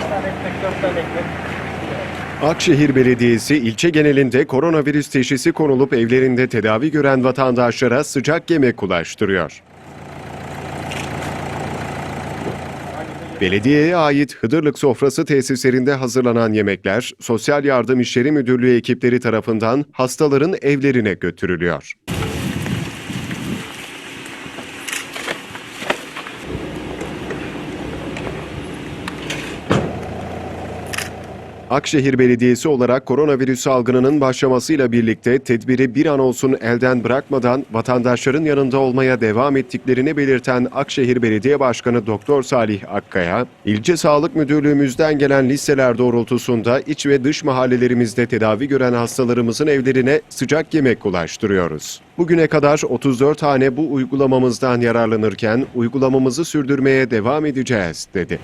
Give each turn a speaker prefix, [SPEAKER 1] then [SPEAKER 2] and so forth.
[SPEAKER 1] tane ekmek, 4 tane ekmek.
[SPEAKER 2] Akşehir Belediyesi ilçe genelinde koronavirüs teşhisi konulup evlerinde tedavi gören vatandaşlara sıcak yemek ulaştırıyor. Belediyeye ait Hıdırlık Sofrası tesislerinde hazırlanan yemekler, Sosyal Yardım İşleri Müdürlüğü ekipleri tarafından hastaların evlerine götürülüyor. Akşehir Belediyesi olarak koronavirüs salgınının başlamasıyla birlikte tedbiri bir an olsun elden bırakmadan vatandaşların yanında olmaya devam ettiklerini belirten Akşehir Belediye Başkanı Doktor Salih Akkaya, ilçe sağlık müdürlüğümüzden gelen listeler doğrultusunda iç ve dış mahallelerimizde tedavi gören hastalarımızın evlerine sıcak yemek ulaştırıyoruz. Bugüne kadar 34 hane bu uygulamamızdan yararlanırken uygulamamızı sürdürmeye devam edeceğiz, dedi.